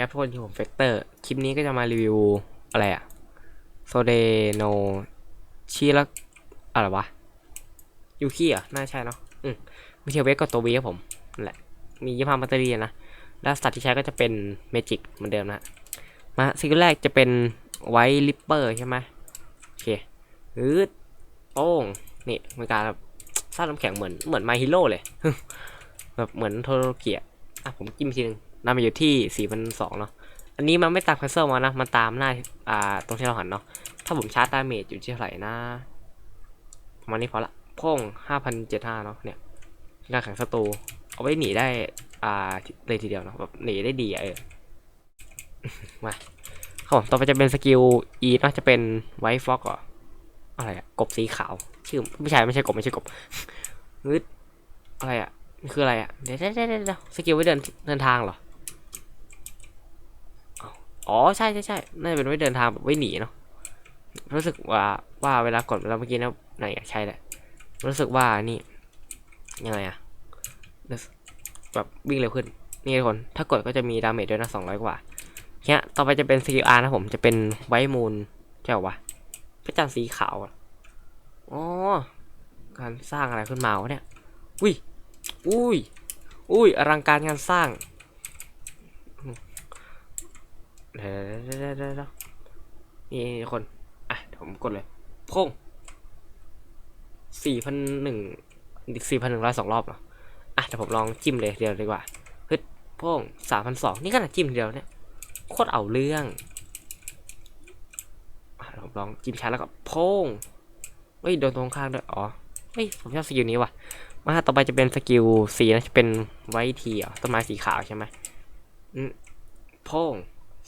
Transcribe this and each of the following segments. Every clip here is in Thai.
ครับทุกคนอยู่ผมเฟกเตอร์ คลิปนี้ก็จะมารีวิว อะไรอะโซเดโนชิละอะไรวะ ยูคีอะน่าใช่เนาะ อืมมีเทลเวกกับตัววีครับผมนั่นแหละ มียี่ห้อแบตเตอรี่นะ แล้วสัตาร์ที่ใช้ก็จะเป็นเมจิกเหมือนเดิมนะ มาสิ่งแรกจะเป็นไวท์ลิปเปอร์ใช่ไหมโอเคอืดโป้งนี่เป็นการแบบสร้างน้ำแข็งเหมือนเหมือนไมฮิโร่เลย แบบเหมือนโทโรเกียอะผมจิ้มทีนึง นำมาอยู่ที่สี่พันสองเนาะอันนี้มันไม่ตามแคนเซิลมานะ มันตามหน้าอ่าตรงที่เราหันเนาะถ้าผมชาร์จดาเมจอยู่ที่เท่าไหร่นะประมาณนี้พอละพ่งห้าพันเจ็ดห้าเนาะเนี่ยการแข่งศัตรูเอาไว้หนีได้อ่าเลยทีเดียวเนาะแบบหนีได้ดีอะเออมาครับผมต่อไปจะเป็นสกิล E เนาะจะเป็นไวท์ฟ็อกอะอะไรอะกบสีขาว ชื่อไม่ใช่ไม่ใช่กบไม่ใช่กบงึดอะไรอะคืออะไรอะเดี๋ยวเดี๋ยวเดี๋ยวเดี๋ยวสกิลไว้เดินเดินทางเหรอ อ๋อใช่ใช่ใช่น่าจะเป็นไว้เดินทางแบบไว้หนีเนาะรู้สึกว่าว่าเวลากดเราเมื่อกี้นะไหนอะใช่แหละ รู้สึกว่านี่ยังไงอะแบบวิ่งเร็วขึ้นนี่ทุกคน ถ้ากดก็จะมีดาเมจด้วยนะสองร้อยกว่าเนี่ยต่อไปจะเป็นสกิลอาร์นะผมจะเป็นไวมูนใช่ปะวะพระจันทร์สีขาวอะอ๋อการสร้างอะไรขึ้นมาวะเนี่ย อุ้ย อุ้ย อุ้ยอลังการงานสร้าง เดี๋ยวเดี๋ยวนี่คน อะเดี๋ยวผมกดเลยพงสี่พันหนึ่งสี่พันหนึ่งร้อยสองรอบเหรอ อะเดี๋ยวผมลองจิ้มเลยเดียวดีกว่าฮึดโพ่งสามพันสองนี่ขนาดจิ้มเดียวเนี่ย โคตรเอาเรื่องอะผมลองจิ้มช้าแล้วก็พงเฮ้ยโดนตรงข้างด้วย อ๋อ เฮ้ยผมชอบสกิลนี้ว่ะ มาต่อไปจะเป็นสกิลสีนะจะเป็นไวท์ทีอะต้นไม้สีขาวใช่ไหมอืมพง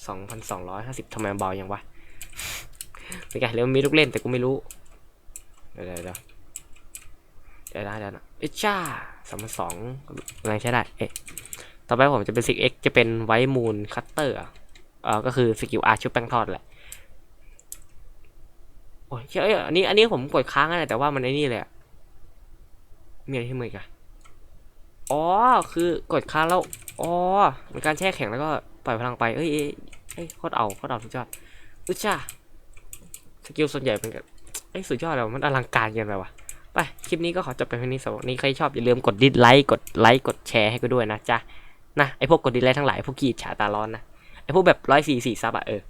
สองพันสองร้อยห้าสิบทำไมเบายังวะเป็นไงเรียกว่ามีลูกเล่นแต่กูไม่รู้ เดี๋ยวเดี๋ยวเดี๋ยวเดี๋ยวนะเดี๋ยวนะเอ้ยจ้าสามพันสองแรงใช้ได้ เอ๊ะ ต่อไปผมจะเป็นสิกเอ็กจะเป็นไวมูนคัตเตอร์เอ่อก็คือสกิลอาร์ชุบแป้งทอดแหละ โอ้ยเอ้ยอันนี้ อันนี้ผมกดค้างอะไรแต่ว่ามันไอ้นี่เลยอะมีอะไรที่มืออกะอ๋อ คือกดค้างแล้ว อ๋อเป็นการแช่แข็งแล้วก็ ปล่อยพลังไป เอ้ยเอ้ยเอ้ยโคตรเอาโคตรเอาสุดยอดอุยจ้าสกิลส่วนใหญ่เป็นกับเอ้ยสุดยอดเลยว่ะมันอลังการเกินไปว่ะไปคลิปนี้ก็ขอจบไปเพียงนี้สำหรับนนี้ใครชอบอย่าลืมกดดิสไลค์กดไลค์กดแชร์ให้กูด้วยนะจ๊ะนะไอพวกกดดิสไลค์ทั้งหลายพวกกีดฉาตาร้อนนะไอพวกแบบร้อยสี่สี่ซับอะเออ